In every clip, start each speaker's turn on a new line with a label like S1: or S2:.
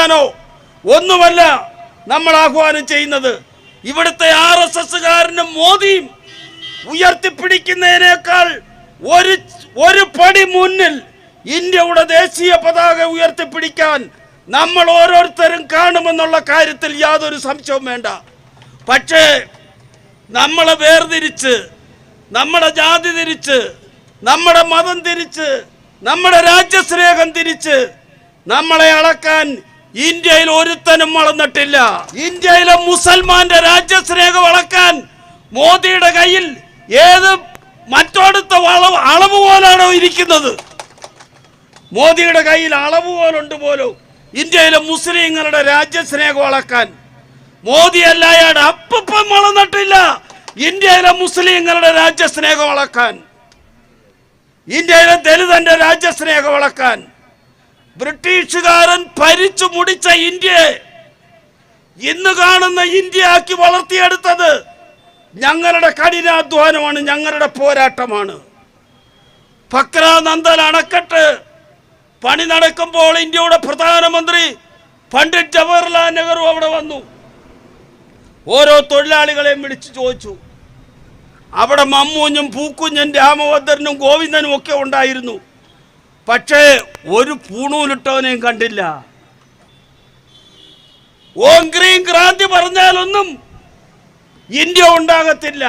S1: ചെയ്യാനോ ഒന്നുമല്ല നമ്മൾ ആഹ്വാനം ചെയ്യുന്നത് ഇവിടുത്തെ ആർ എസ് എസ്സുകാരനും മോദിയും ഉയർത്തിപ്പിടിക്കുന്നതിനേക്കാൾ ഒരു ഒരു പടി മുന്നിൽ ഇന്ത്യയുടെ ദേശീയ പതാക ഉയർത്തിപ്പിടിക്കാൻ നമ്മൾ ഓരോരുത്തരും കാണുമെന്നുള്ള കാര്യത്തിൽ യാതൊരു സംശയവും വേണ്ട. പക്ഷേ നമ്മളെ വേർതിരിച്ച് നമ്മുടെ ജാതി തിരിച്ച് നമ്മുടെ മതം തിരിച്ച് നമ്മുടെ രാജ്യസ്നേഹം തിരിച്ച് നമ്മളെ അളക്കാൻ ഇന്ത്യയിൽ ഒരുത്തനും വളർന്നിട്ടില്ല ഇന്ത്യയിലെ മുസൽമാന്റെ രാജ്യസ്നേഹ വളക്കാൻ മോദിയുടെ കയ്യിൽ ഏത് മറ്റോടത്തെ വളവ് അളവ് പോലാണോ ഇരിക്കുന്നത്? മോദിയുടെ കയ്യിൽ അളവ് പോലുണ്ട് പോലും. ഇന്ത്യയിലെ മുസ്ലിങ്ങളുടെ രാജ്യസ്നേഹം വളക്കാൻ മോദി അല്ലായാട് അപ്പം വളർന്നിട്ടില്ല. ഇന്ത്യയിലെ മുസ്ലിങ്ങളുടെ രാജ്യസ്നേഹം വളക്കാൻ ഇന്ത്യയിലെ ദലിതന്റെ രാജ്യസ്നേഹം അളക്കാൻ ബ്രിട്ടീഷുകാരൻ ഭരിച്ചു മുടിച്ച ഇന്ത്യയെ ഇന്ന് കാണുന്ന ഇന്ത്യ ഇന്ത്യയാക്കി വളർത്തിയെടുത്തത് ഞങ്ങളുടെ കഠിനാധ്വാനമാണ് ഞങ്ങളുടെ പോരാട്ടമാണ്. ഭക്രാനന്ദൻ നന്ദൻ അണക്കെട്ട് പണി നടക്കുമ്പോൾ ഇന്ത്യയുടെ പ്രധാനമന്ത്രി പണ്ഡിറ്റ് ജവഹർലാൽ നെഹ്റു അവിടെ വന്നു. ഓരോ തൊഴിലാളികളെയും വിളിച്ചു ചോദിച്ചു. അവിടെ മമ്മൂഞ്ഞും പൂക്കുഞ്ഞും രാമഭദ്രനും ഗോവിന്ദനും ഒക്കെ ഉണ്ടായിരുന്നു. പക്ഷേ ഒരു പൂണൂലിട്ടവനെയും കണ്ടില്ല. ഓം ഗ്രീൻ ക്രാന്തി പറഞ്ഞാലൊന്നും ഇന്ത്യ ഉണ്ടാകത്തില്ല.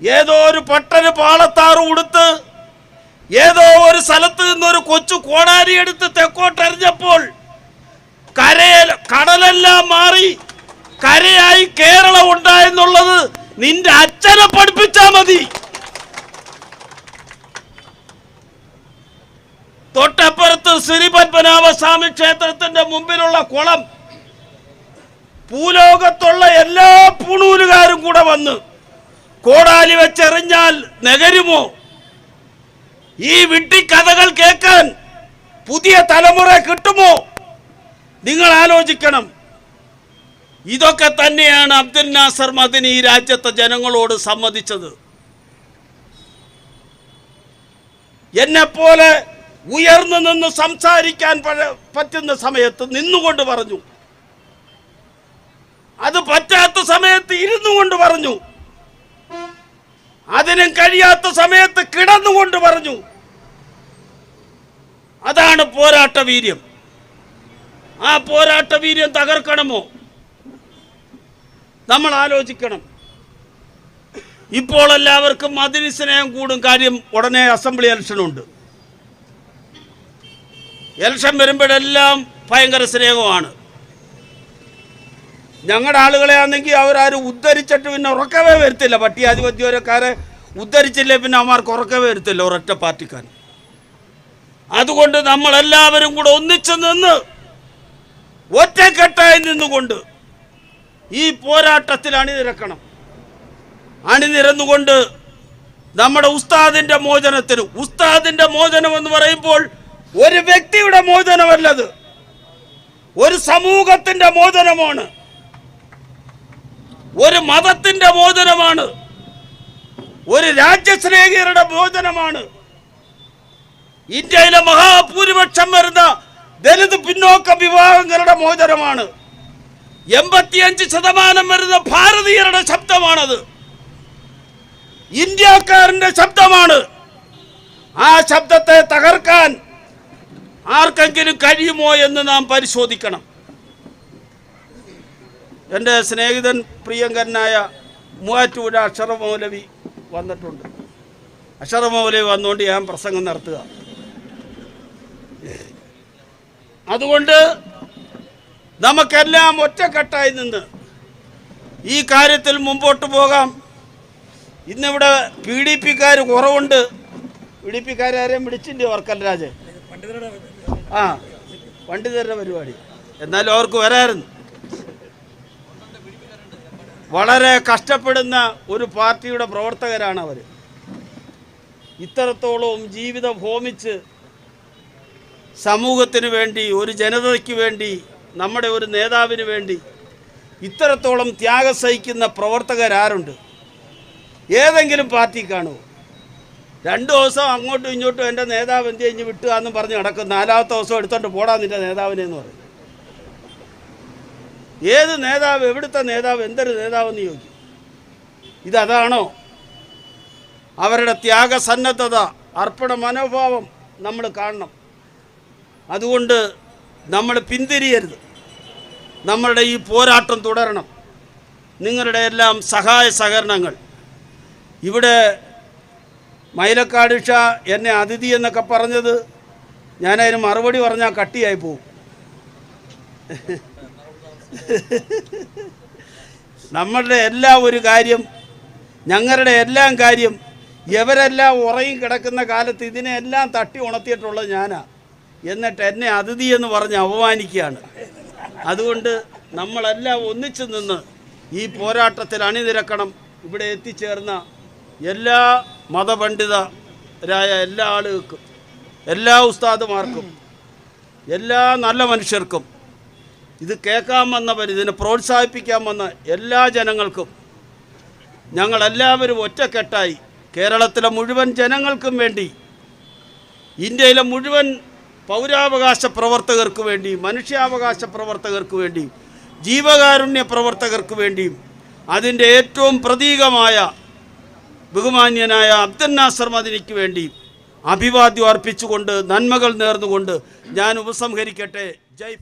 S1: ഏതോ ഒരു പട്ടന് പാളത്താറ് ഉടുത്ത് ഏതോ ഒരു സ്ഥലത്ത് നിന്നൊരു കൊച്ചു കോടാരി എടുത്ത് തെക്കോട്ടെറിഞ്ഞപ്പോൾ കരയ കടലെല്ലാം മാറി കരയായി കേരളം ഉണ്ടായെന്നുള്ളത് നിന്റെ അച്ഛനെ പഠിപ്പിച്ചാൽ മതി. തൊട്ടപ്പുറത്ത് ശ്രീ പത്മനാഭ സ്വാമി ക്ഷേത്രത്തിന്റെ മുമ്പിലുള്ള കുളം. ഭൂലോകത്തുള്ള എല്ലാ പൂണൂരുകാരും കൂടെ വന്ന് കോടാലി വെച്ചെറിഞ്ഞാൽ നഗരുമോ ഈ വിട്ടിക്കഥകൾ കേൾക്കാൻ പുതിയ തലമുറ കിട്ടുമോ? നിങ്ങൾ ആലോചിക്കണം. ഇതൊക്കെ തന്നെയാണ് അബ്ദുൽ നാസർ മദിനി ഈ രാജ്യത്തെ ജനങ്ങളോട് സമ്മതിച്ചത്. എന്നെപ്പോലെ ഉയർന്നു നിന്ന് സംസാരിക്കാൻ പറ്റുന്ന സമയത്ത് നിന്നുകൊണ്ട് പറഞ്ഞു. അത് പറ്റാത്ത സമയത്ത് ഇരുന്നു കൊണ്ട് പറഞ്ഞു. അതിനും കഴിയാത്ത സമയത്ത് കിടന്നുകൊണ്ട് പറഞ്ഞു. അതാണ് പോരാട്ട വീര്യം. ആ പോരാട്ട വീര്യം തകർക്കണമോ? നമ്മൾ ആലോചിക്കണം. ഇപ്പോൾ എല്ലാവർക്കും മതിരി സ്നേഹം കൂടും കാര്യം ഉടനെ അസംബ്ലി ഇലക്ഷൻ ഉണ്ട് ഇലക്ഷൻ വരുമ്പോഴെല്ലാം ഭയങ്കര സ്നേഹമാണ്. ഞങ്ങളുടെ ആളുകളെ ആണെങ്കിൽ അവരാരും ഉദ്ധരിച്ചിട്ട് പിന്നെ ഉറക്കവേ വരുത്തില്ല. പട്ടിയാധിപത്യക്കാരെ ഉദ്ധരിച്ചില്ലേ പിന്നെ അവന്മാർക്ക് ഉറക്കവേ വരുത്തില്ല ഒരൊറ്റ പാർട്ടിക്കാർ അതുകൊണ്ട് നമ്മളെല്ലാവരും കൂടെ ഒന്നിച്ചു നിന്ന് ഒറ്റക്കെട്ടായി നിന്നുകൊണ്ട് ഈ പോരാട്ടത്തിൽ അണിനിരക്കണം. അണിനിരന്നുകൊണ്ട് നമ്മുടെ ഉസ്താദിന്റെ മോചനത്തിന് ഉസ്താദിന്റെ മോചനം എന്ന് പറയുമ്പോൾ ഒരു വ്യക്തിയുടെ മോചനമല്ലത്. ഒരു സമൂഹത്തിന്റെ മോചനമാണ്. ഒരു മതത്തിന്റെ മോചനമാണ്. ഒരു രാജ്യസ്നേഹികളുടെ മോചനമാണ്. ഇന്ത്യയിലെ മഹാഭൂരിപക്ഷം വരുന്ന ദലിത് പിന്നോക്ക വിഭാഗങ്ങളുടെ മോചനമാണ്. എൺപത്തിയഞ്ച് ശതമാനം വരുന്ന ഭാരതീയരുടെ ശബ്ദമാണത്. ഇന്ത്യക്കാരന്റെ ശബ്ദമാണ്. ആ ശബ്ദത്തെ തകർക്കാൻ ആർക്കെങ്കിലും കഴിയുമോ എന്ന് നാം പരിശോധിക്കണം. എന്റെ സ്നേഹിതൻ പ്രിയങ്കരനായ മൂവാറ്റൂര അക്ഷരമൗലവി വന്നിട്ടുണ്ട്. അക്ഷരമൗലവി വന്നുകൊണ്ട് ഞാൻ പ്രസംഗം നടത്തുക. അതുകൊണ്ട് നമുക്കെല്ലാം ഒറ്റക്കെട്ടായി നിന്ന് ഈ കാര്യത്തിൽ മുമ്പോട്ട് പോകാം. ഇന്നിവിടെ പി ഡി പിക്കാർ കുറവുണ്ട്. പി ഡി പിക്കാരും വിളിച്ചില്ലേ വർക്കൽ രാജ്? ആ പണ്ഡിതരുടെ പരിപാടി. എന്നാലും അവർക്ക് വരായിരുന്നു. വളരെ കഷ്ടപ്പെടുന്ന ഒരു പാർട്ടിയുടെ പ്രവർത്തകരാണ് അവർ ഇത്രത്തോളം ജീവിതം ഹോമിച്ച് സമൂഹത്തിന് വേണ്ടി ഒരു ജനതയ്ക്ക് വേണ്ടി നമ്മുടെ ഒരു നേതാവിന് വേണ്ടി ഇത്രത്തോളം ത്യാഗം സഹിക്കുന്ന പ്രവർത്തകരാരുണ്ട്. ഏതെങ്കിലും പാർട്ടി കാണുമോ? രണ്ട് ദിവസം അങ്ങോട്ടും ഇങ്ങോട്ടും എന്റെ നേതാവ് എന്ത് കഴിഞ്ഞ് വിട്ടുകയെന്ന് പറഞ്ഞ് നടക്കും. നാലാമത്തെ ദിവസം എടുത്തോണ്ട് പോടാ നിന്റെ നേതാവിനെ എന്ന് പറയും. ഏത് നേതാവ് എവിടുത്തെ നേതാവ് എന്തൊരു നേതാവെന്ന് ചോദിക്കും. ഇതതാണോ? അവരുടെ ത്യാഗസന്നദ്ധത അർപ്പണ മനോഭാവം നമ്മൾ കാണണം. അതുകൊണ്ട് നമ്മൾ പിന്തിരിയരുത്. നമ്മളുടെ ഈ പോരാട്ടം തുടരണം. നിങ്ങളുടെ എല്ലാം സഹായ സഹകരണങ്ങൾ. ഇവിടെ മൈലക്കാട് എന്നെ അതിഥി എന്നൊക്കെ പറഞ്ഞത് ഞാനതിന് മറുപടി പറഞ്ഞാൽ കട്ടിയായി പോവും. നമ്മളുടെ എല്ലാ ഒരു കാര്യം ഞങ്ങളുടെ എല്ലാം കാര്യം ഇവരെല്ലാം ഉറയും കിടക്കുന്ന കാലത്ത് ഇതിനെല്ലാം തട്ടി ഉണർത്തിയിട്ടുള്ളത് ഞാനാ. എന്നിട്ട് എന്നെ അതിഥി എന്ന് പറഞ്ഞ് അപമാനിക്കുകയാണ്. അതുകൊണ്ട് നമ്മളെല്ലാം ഒന്നിച്ചു നിന്ന് ഈ പോരാട്ടത്തിൽ അണിനിരക്കണം. ഇവിടെ എത്തിച്ചേർന്ന എല്ലാ മതപണ്ഡിതരായ എല്ലാ ആളുകൾക്കും എല്ലാ ഉസ്താദുമാർക്കും എല്ലാ നല്ല മനുഷ്യർക്കും ഇത് കേൾക്കാൻ വന്നവർ ഇതിനെ പ്രോത്സാഹിപ്പിക്കാൻ വന്ന എല്ലാ ജനങ്ങൾക്കും ഞങ്ങളെല്ലാവരും ഒറ്റക്കെട്ടായി കേരളത്തിലെ മുഴുവൻ ജനങ്ങൾക്കും വേണ്ടി ഇന്ത്യയിലെ മുഴുവൻ പൗരാവകാശ പ്രവർത്തകർക്ക് വേണ്ടി മനുഷ്യാവകാശ പ്രവർത്തകർക്ക് വേണ്ടിയും ജീവകാരുണ്യ പ്രവർത്തകർക്ക് വേണ്ടിയും അതിന്റെ ഏറ്റവും പ്രതീകമായ ബഹുമാന്യനായ അബ്ദൻ നാസർ മദിനിക്ക് വേണ്ടി അഭിവാദ്യം അർപ്പിച്ചുകൊണ്ട് നന്മകൾ നേർന്നുകൊണ്ട് ഞാൻ ഉപസംഹരിക്കട്ടെ. ജയ്